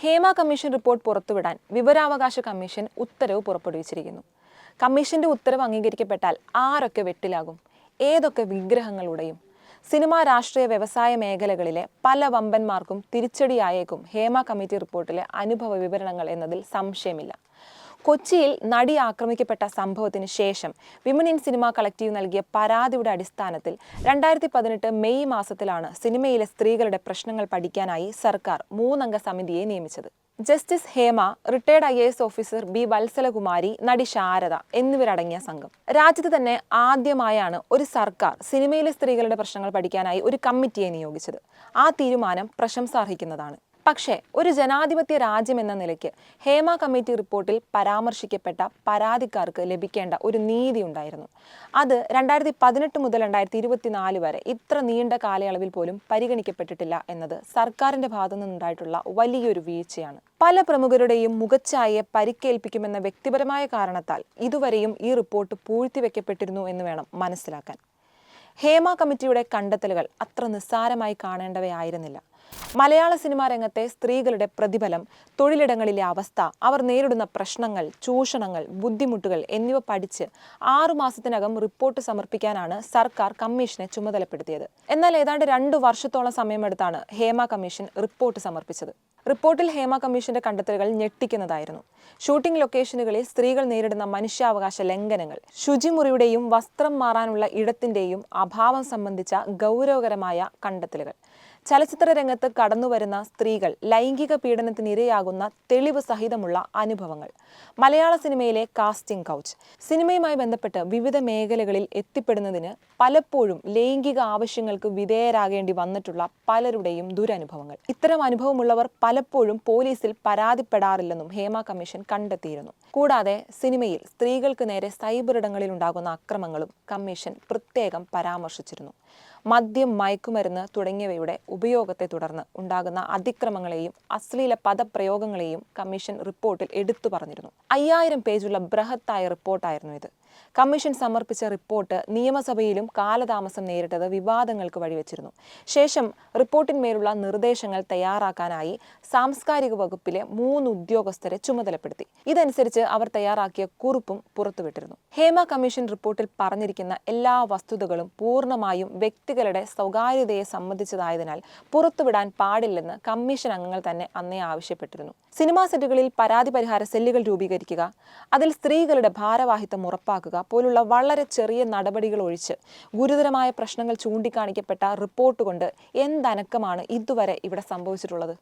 Hema commission report പുറത്തുവിടാൻ വിവരാവകാശ commission ഉത്തരവ് പുറപ്പെടുവിച്ചിരിക്കുന്നു. കമ്മീഷന്റെ ഉത്തരവ് അംഗീകരിക്കപ്പെട്ടാൽ ആരൊക്കെ വെട്ടിലാകും? ഏതൊക്കെ വിഗ്രഹങ്ങളുടെയും? സിനിമാ രാഷ്ട്രീയ വ്യവസായ മേഖലകളിലെ പല വമ്പന്മാർക്കും തിരിച്ചടിയായേക്കും ഹേമ കമ്മിറ്റി റിപ്പോർട്ടിലെ അനുഭവ വിവരണങ്ങൾ എന്നതിൽ സംശയമില്ല. കൊച്ചിയിൽ നടി ആക്രമിക്കപ്പെട്ട സംഭവത്തിന് ശേഷം വിമൻ ഇൻ സിനിമ കളക്റ്റീവ് നൽകിയ പരാതിയുടെ അടിസ്ഥാനത്തിൽ രണ്ടായിരത്തി പതിനെട്ട് മെയ് മാസത്തിലാണ് സിനിമയിലെ സ്ത്രീകളുടെ പ്രശ്നങ്ങൾ പഠിക്കാനായി സർക്കാർ മൂന്നംഗ സമിതിയെ നിയമിച്ചത്. Justice Hema retired I S officer B Valsalakumari നടി ശാരദ എന്നിവരടങ്ങിയ സംഘം. രാജ്യത്ത് തന്നെ ആദ്യമായാണ് ഒരു സർക്കാർ സിനിമയിലെ സ്ത്രീകളുടെ പ്രശ്നങ്ങൾ പഠിക്കാനായി ഒരു കമ്മിറ്റിയെ നിയോഗിച്ചത്. ആ തീരുമാനം പ്രശംസാർഹിക്കുന്നതാണ്. പക്ഷേ ഒരു ജനാധിപത്യ രാജ്യം എന്ന നിലയ്ക്ക് ഹേമ കമ്മിറ്റി റിപ്പോർട്ടിൽ പരാമർശിക്കപ്പെട്ട പരാതിക്കാർക്ക് ലഭിക്കേണ്ട ഒരു നീതി ഉണ്ടായിരുന്നു. അത് രണ്ടായിരത്തി പതിനെട്ട് മുതൽ രണ്ടായിരത്തി ഇരുപത്തിനാല് വരെ ഇത്ര നീണ്ട കാലയളവിൽ പോലും പരിഗണിക്കപ്പെട്ടിട്ടില്ല എന്നത് സർക്കാരിന്റെ ഭാഗത്തു നിന്നുണ്ടായിട്ടുള്ള വലിയൊരു വീഴ്ചയാണ്. പല പ്രമുഖരുടെയും മുഖച്ഛായയെ പരിക്കേൽപ്പിക്കുമെന്ന വ്യക്തിപരമായ കാരണത്താൽ ഇതുവരെയും ഈ റിപ്പോർട്ട് പൂഴ്ത്തിവെക്കപ്പെട്ടിരുന്നു എന്ന് വേണം മനസ്സിലാക്കാൻ. ഹേമ കമ്മിറ്റിയുടെ കണ്ടെത്തലുകൾ അത്ര നിസ്സാരമായി കാണേണ്ടവയായിരുന്നില്ല. മലയാള സിനിമാ രംഗത്തെ സ്ത്രീകളുടെ പ്രതിഫലം തൊഴിലിടങ്ങളിലെ അവസ്ഥ അവർ നേരിടുന്ന പ്രശ്നങ്ങൾ ചൂഷണങ്ങൾ ബുദ്ധിമുട്ടുകൾ എന്നിവ പഠിച്ച് ആറു മാസത്തിനകം റിപ്പോർട്ട് സമർപ്പിക്കാനാണ് സർക്കാർ കമ്മീഷനെ ചുമതലപ്പെടുത്തിയത്. എന്നാൽ ഏതാണ്ട് രണ്ടു വർഷത്തോളം സമയമെടുത്താണ് ഹേമ കമ്മീഷൻ റിപ്പോർട്ട് സമർപ്പിച്ചത്. റിപ്പോർട്ടിൽ ഹേമ കമ്മീഷന്റെ കണ്ടെത്തലുകൾ ഞെട്ടിക്കുന്നതായിരുന്നു. ഷൂട്ടിംഗ് ലൊക്കേഷനുകളിൽ സ്ത്രീകൾ നേരിടുന്ന മനുഷ്യാവകാശ ലംഘനങ്ങൾ ശുചിമുറിയുടെയും വസ്ത്രം മാറാനുള്ള ഇടത്തിന്റെയും അഭാവം സംബന്ധിച്ച ഗൗരവകരമായ കണ്ടെത്തലുകൾ. ചലച്ചിത്ര രംഗത്ത് കടന്നുവരുന്ന സ്ത്രീകൾ ലൈംഗിക പീഡനത്തിന് ഇരയാകുന്ന തെളിവ് സഹിതമുള്ള അനുഭവങ്ങൾ. മലയാള സിനിമയിലെ കാസ്റ്റിംഗ് കൗച്ച്. സിനിമയുമായി ബന്ധപ്പെട്ട് വിവിധ മേഖലകളിൽ എത്തിപ്പെടുന്നതിന് പലപ്പോഴും ലൈംഗിക ആവശ്യങ്ങൾക്ക് വിധേയരാകേണ്ടി വന്നിട്ടുള്ള പലരുടെയും ദുരനുഭവങ്ങൾ. ഇത്തരം അനുഭവമുള്ളവർ പലപ്പോഴും പോലീസിൽ പരാതിപ്പെടാറില്ലെന്നും ഹേമ കമ്മീഷൻ കണ്ടെത്തിയിരുന്നു. കൂടാതെ സിനിമയിൽ സ്ത്രീകൾക്ക് നേരെ സൈബർ ഇടങ്ങളിൽ ഉണ്ടാകുന്ന അക്രമങ്ങളും കമ്മീഷൻ പ്രത്യേകം പരാമർശിച്ചിരുന്നു. മദ്യം മയക്കുമരുന്ന് തുടങ്ങിയവയുടെ ഉപയോഗത്തെ തുടർന്ന് ഉണ്ടാകുന്ന അതിക്രമങ്ങളെയും അശ്ലീല പദപ്രയോഗങ്ങളെയും കമ്മീഷൻ റിപ്പോർട്ടിൽ എടുത്തു പറഞ്ഞിരുന്നു. അയ്യായിരം പേജുള്ള ബൃഹത്തായ റിപ്പോർട്ടായിരുന്നു ഇത്. കമ്മീഷൻ സമർപ്പിച്ച റിപ്പോർട്ട് നിയമസഭയിലും കാലതാമസം നേരിട്ടത് വിവാദങ്ങൾക്ക് വഴിവെച്ചിരുന്നു. ശേഷം റിപ്പോർട്ടിന്മേലുള്ള നിർദ്ദേശങ്ങൾ തയ്യാറാക്കാനായി സാംസ്കാരിക വകുപ്പിലെ മൂന്ന് ഉദ്യോഗസ്ഥരെ ചുമതലപ്പെടുത്തി. ഇതനുസരിച്ച് അവർ തയ്യാറാക്കിയ കുറിപ്പും പുറത്തുവിട്ടിരുന്നു. ഹേമ കമ്മീഷൻ റിപ്പോർട്ടിൽ പറഞ്ഞിരിക്കുന്ന എല്ലാ വസ്തുതകളും പൂർണമായും വ്യക്തികളുടെ സ്വകാര്യതയെ സംബന്ധിച്ചതായതിനാൽ പുറത്തുവിടാൻ പാടില്ലെന്ന് കമ്മീഷൻ അംഗങ്ങൾ തന്നെ അന്നേ ആവശ്യപ്പെട്ടിരുന്നു. സിനിമാ സെറ്റുകളിൽ പരാതി പരിഹാര സെല്ലുകൾ രൂപീകരിക്കുക അതിൽ സ്ത്രീകളുടെ ഭാരവാഹിത്വം ഉറപ്പാക്കുക പോലുള്ള വളരെ ചെറിയ നടപടികൾ ഒഴിച്ച് ഗുരുതരമായ പ്രശ്നങ്ങൾ ചൂണ്ടിക്കാണിക്കപ്പെട്ട റിപ്പോർട്ട് കൊണ്ട് എന്തനക്കമാണ് ഇതുവരെ ഇവിടെ സംഭവിച്ചിട്ടുള്ളത്?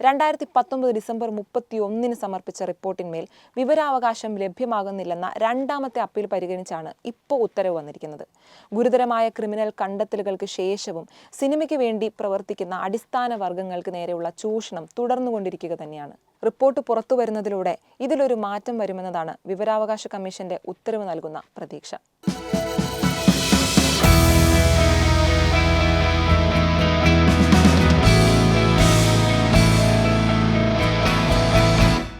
രണ്ടായിരത്തി പത്തൊമ്പത് ഡിസംബർ മുപ്പത്തി ഒന്നിന് സമർപ്പിച്ച റിപ്പോർട്ടിന്മേൽ വിവരാവകാശം ലഭ്യമാകുന്നില്ലെന്ന രണ്ടാമത്തെ അപ്പീൽ പരിഗണിച്ചാണ് ഇപ്പോൾ ഉത്തരവ് വന്നിരിക്കുന്നത്. ഗുരുതരമായ ക്രിമിനൽ കണ്ടെത്തലുകൾക്ക് ശേഷവും സിനിമയ്ക്ക് വേണ്ടി പ്രവർത്തിക്കുന്ന അടിസ്ഥാന വർഗങ്ങൾക്ക് നേരെയുള്ള ചൂഷണം തുടർന്നുകൊണ്ടിരിക്കുക തന്നെയാണ്. റിപ്പോർട്ട് പുറത്തു വരുന്നതിലൂടെ ഇതിലൊരു മാറ്റം വരുമെന്നതാണ് വിവരാവകാശ കമ്മീഷന്റെ ഉത്തരവ് നൽകുന്ന പ്രതീക്ഷ.